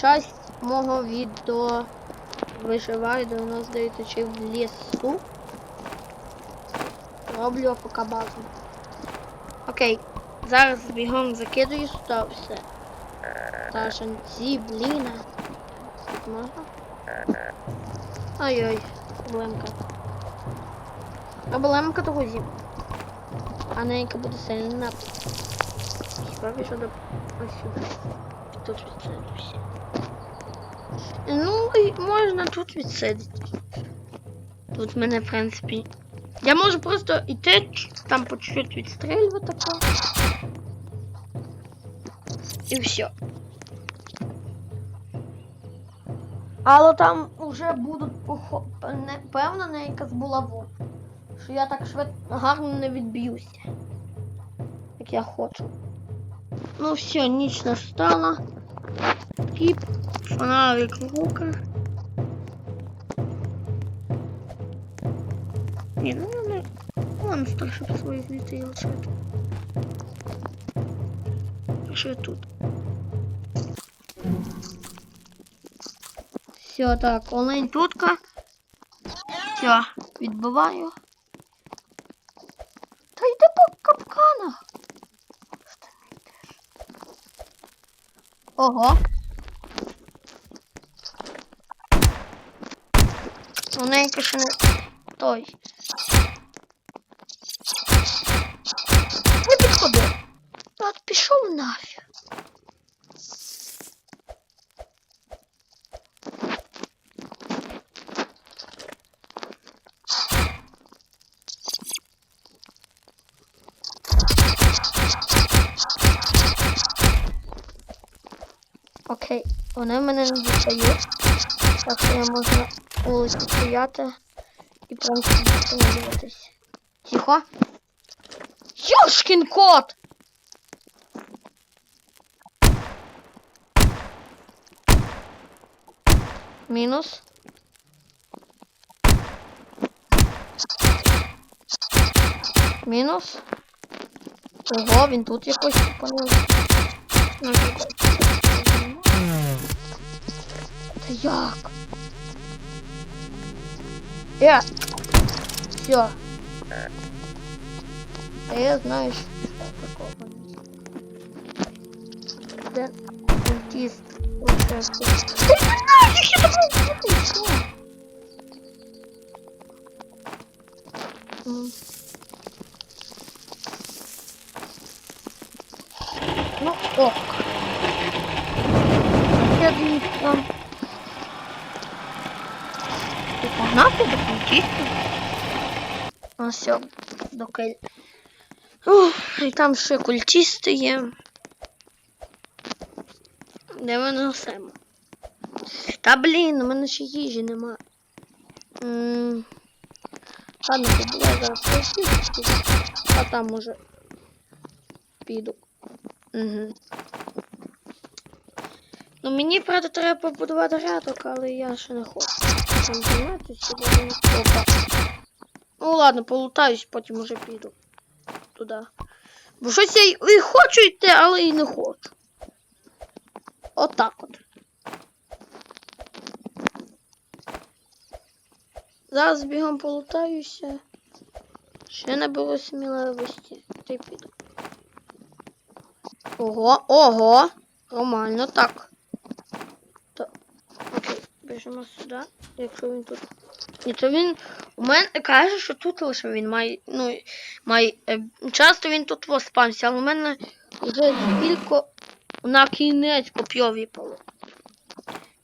часть мого відео виживаю 99 чи в лісу. Роблю поки базу. Окей, зараз бігом закидую сюди все. Саженці, бліна. Тут можна? Ой-ой, проблемка. Проблемка того зім. А ненька буде сильна. Хіба більше до ось сюди. Тут відсидуюся. Ну, і можна тут відсидіти. Тут мене, в принципі. Я можу просто йти, там по чуть-чуть відстрілювати. І все. Але там вже будуть похо... певно не якась булава. Що я так швидко гарно не відб'юся. Як я хочу. Ну все, ніч настала. Кіп, фонарик в руках. Ні, ну не. Вон страшно свої звідти і лишити. Я тут? Все, так, онлайн тутка. Все, відбиваю. Та йди по капканах. Що ти не йдеш? Ого. Оненька ще не той. Не підходи. От пішов нафіг. Окей, вони мене не дістають. Так що я можу на вулиці стояти і просто встановлюватись. Тихо. Йошкін кот! Мінус. Мінус. Ого, він тут якось тут. Та як? Е! Все. А я знаю, що такого. Де культист участвує. Ти не знаєш, як я тебе вбити, М. Ну, ок. Я думаю, там... Погнав до культистів? А все, до кель. Ух, і там ще культисти є. Де воно все? Та блін, у мене ще їжі нема. М, Ладно, тоді я зараз просити, а там може піду. Угу. Ну мені, правда, треба побудувати рядок, але я ще не хочу. Опа. Ну ладно, полутаюсь, потім уже піду туди. Бо щось я і хочу йти, але і не хочу. Отак от. Зараз бігом полутаюся. Ще не було сміливості. Та й піду. Ого, ого! Нормально, так. То, окей, біжимо сюди. Якщо він тут. Ні, то він у мене каже, що тут лише він має. Ну, має. е, часто він тут воспався, але у мене вже тільки на кінець коп'є випало.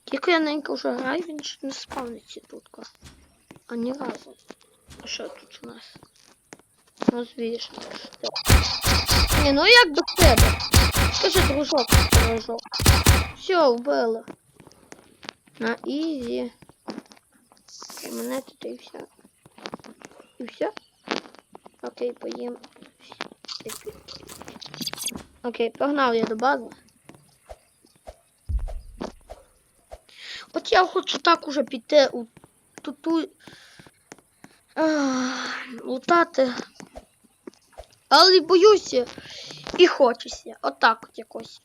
Тільки я ненька вже граю, він ще не спавниться тут. А ні разу. А що тут у нас? Ну, звіш. Ні, ну як до тебе? Скажи, дружок, дружок. Все, вбили. На ізі. Мене тут і все. І все? Окей, поїм. Окей, погнав я до бази. От я хочу так уже піти у туту лутати. Але боюся і хочеться. Отак от якось.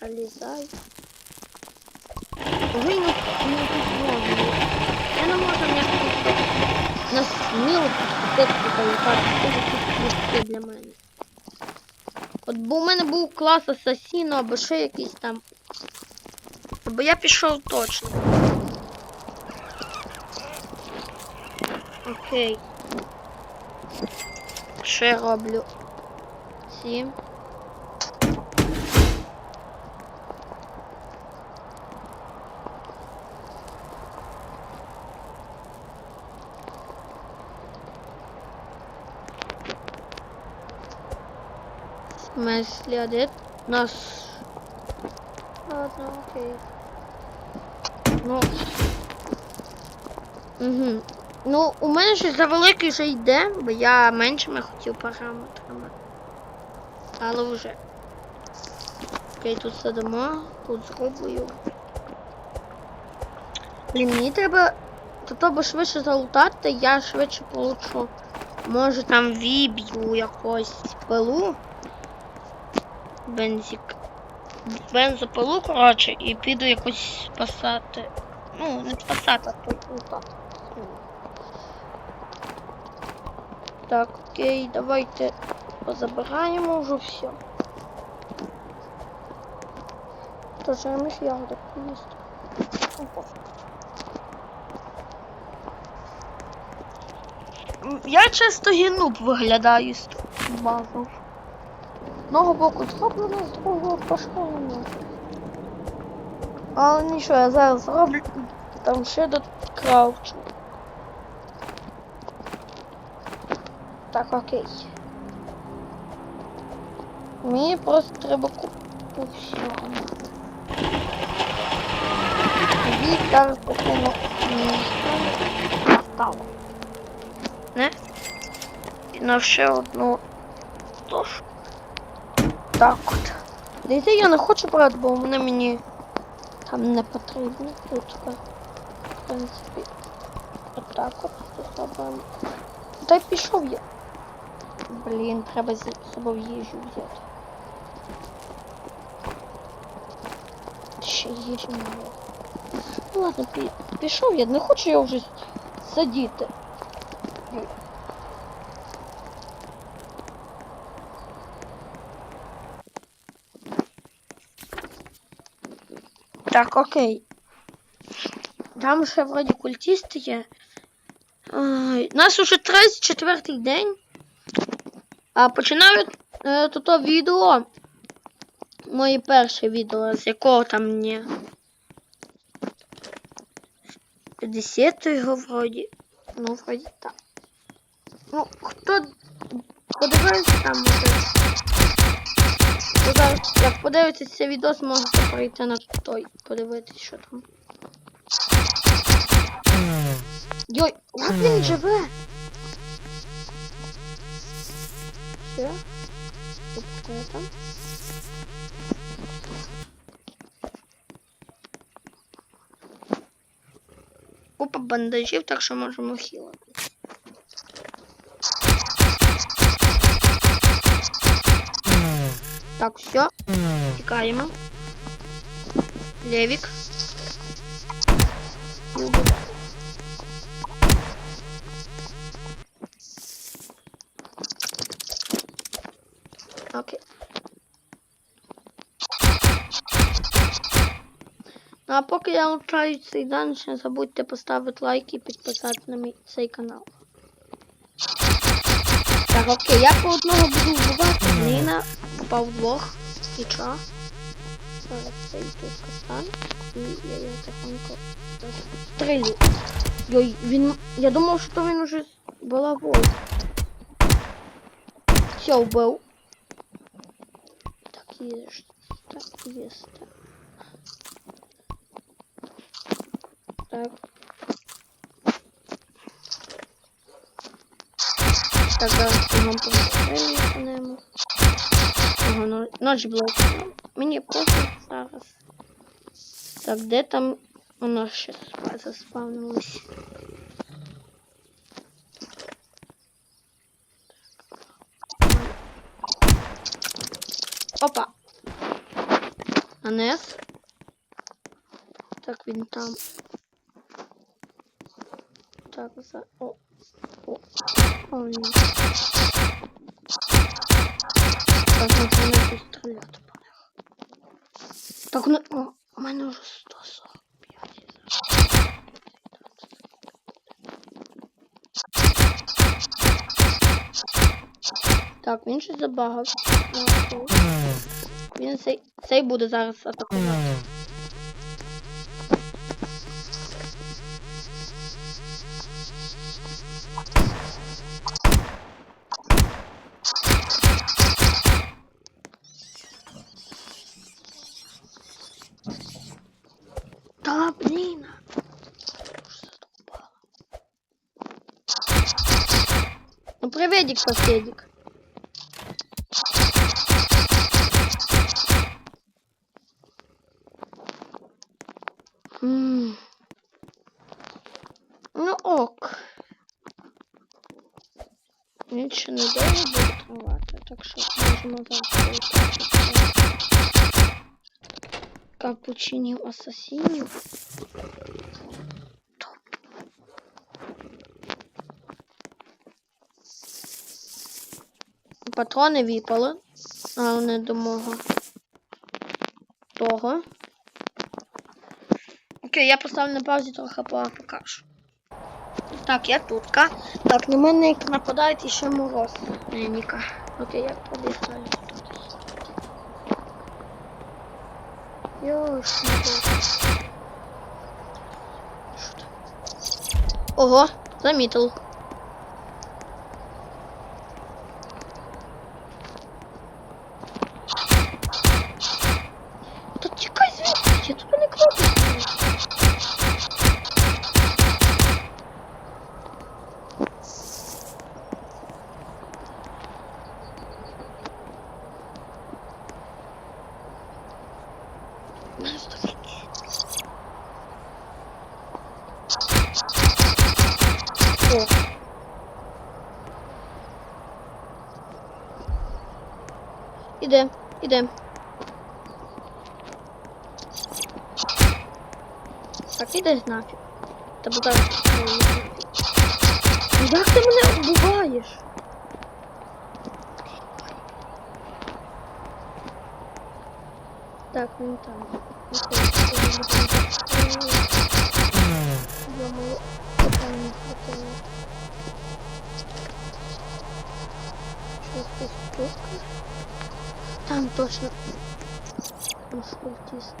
Так, залізай. Ви не, не підмогли. Я не можу ніяк на сміло підпити політати. Це такі для мене. От бо у мене був клас асасіно або ще якийсь там. Бо я пішов точно. Окей. Я роблю? Сім. А где наш... Ладно, окей. Ну. Угу. Ну, у мене щось завеликий вже йде, бо я меншими хотів параметрами. Але вже. Окей, тут сидимо, тут зроблю. Блін, мені треба до того швидше залутати, я швидше получу. Може там віб'ю якось пилу. Бензик. Бензопилу, коротше, і піду якось спасати. Ну, не спасати, а лутати. Так, окей, давайте позабираємо вже все. Тож я між ягодок їсти. Ну, пофіг. Я часто гінуб виглядаю з базу. Одного боку зроблено, з другого пошкоджено. Але нічого, я зараз зроблю там ще до кравчу. Так, окей. Мені просто треба купити всього. Тоді зараз покину стало. Не? І на ще одну тож. Так от. Дивіться, я не хочу брати, бо вони мені там не потрібні. Тут тепер, в принципі, отак от зробимо. Та й пішов я. Блін, треба з собою їжу взяти. Ще їжі мало. Ну ладно, пішов я, не хочу я вже сидіти. Так, окей. Там ще вроді культисти є. Нас уже 34 день. А починаю е, то відео. Моє перше відео, з якого там мені 50-го вроді. Ну, вроді так. Ну, хто подивився там може. Ви зараз, як подивитися цей відео, зможете перейти на той, подивитися, що там. Йой, от він живе. Все. Тут там? Купа бандажів, так що можемо хілити. Так, все. Тікаємо. Левік. Окей. Ну а поки я лучаю цей данж, не забудьте поставити лайк і підписатися на мій цей канал. Так, окей, я по одного буду вбивати. Ніна впав двох. І чо? Зараз цей тут кастан. І я його тихонько стрілю. Йой, він. Я думав, що то він уже балабол. Все, вбив. Так є. Так є. Так. Так, зараз його пострілюємо. Ага, но- ночь блок. Мені пофіг зараз. Так, де там воно ще спа- заспавнилось? Опа. Нанес. Так, він там. Так, за. О. О. О, ні. Ну не тут стріляти по них. Так, ну. О, у мене вже 145. Так, він щось забагав. Він цей, цей буде зараз атакувати. Приветик, соседик. М. Ну ок. Нічого не довго буде тривати, так що можемо зараз капучинів Патрони випали, але не до мого того. Окей, я поставлю на паузі трохи покажу. Так, я тутка. Так, на мене нападають і ще мороз. Ніка. Окей, я побігаю. Йош, Ого, замітив. Іде, іде. Так, іде нафіг. Та Ну як ти мене вбиваєш? Так, він там. Окей, Йому там не хватило. Шостий штука. Там точно. Культист.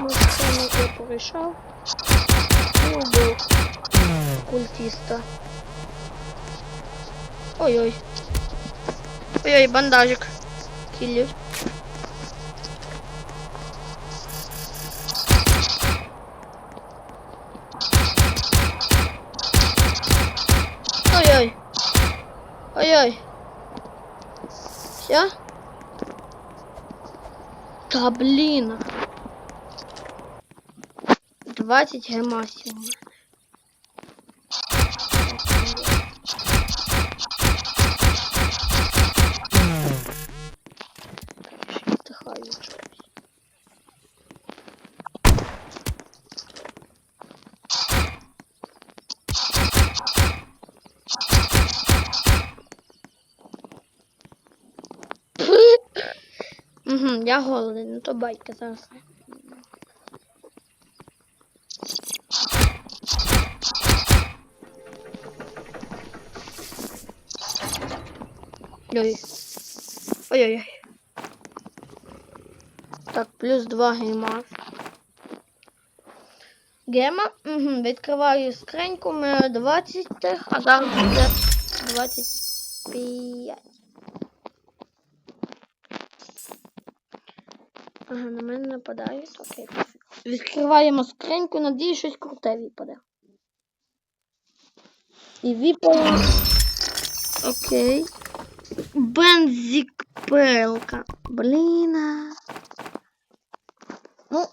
Ну, це я порішав. І убив культиста. Ой-ой. Ой-ой, бандажик. Киллер. Блін. 20 гемасів. Я голодний, ну то байка зараз. Ой. Ой-ой-ой. Так, плюс 2 гейма. Гема. Угу, відкриваю скриньку, ми 20, а зараз буде 25. На. Окей. Відкриваємо скриньку, надіюсь, щось круте випаде. І випало. Окей. Бензик-пелка. Блін. Ну,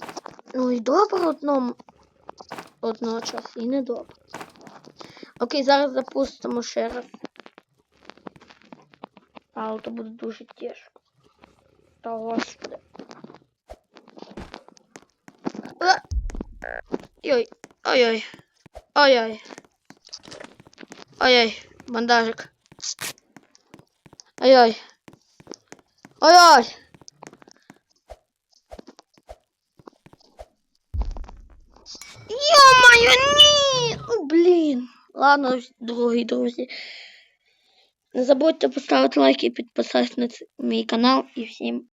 ну і добре одному. Одночас і не добре. Окей, зараз запустимо ще раз. Але то буде дуже тяжко. Та господи. А! Ой, ой-ой. Ой-ой. Ой-ой, бандажик. Ой-ой. Ой-ой. Ё-моё, ні! Ну, блін. Ладно, дорогі друзі. Не забудьте поставити лайк і підписатися на мій канал. І всім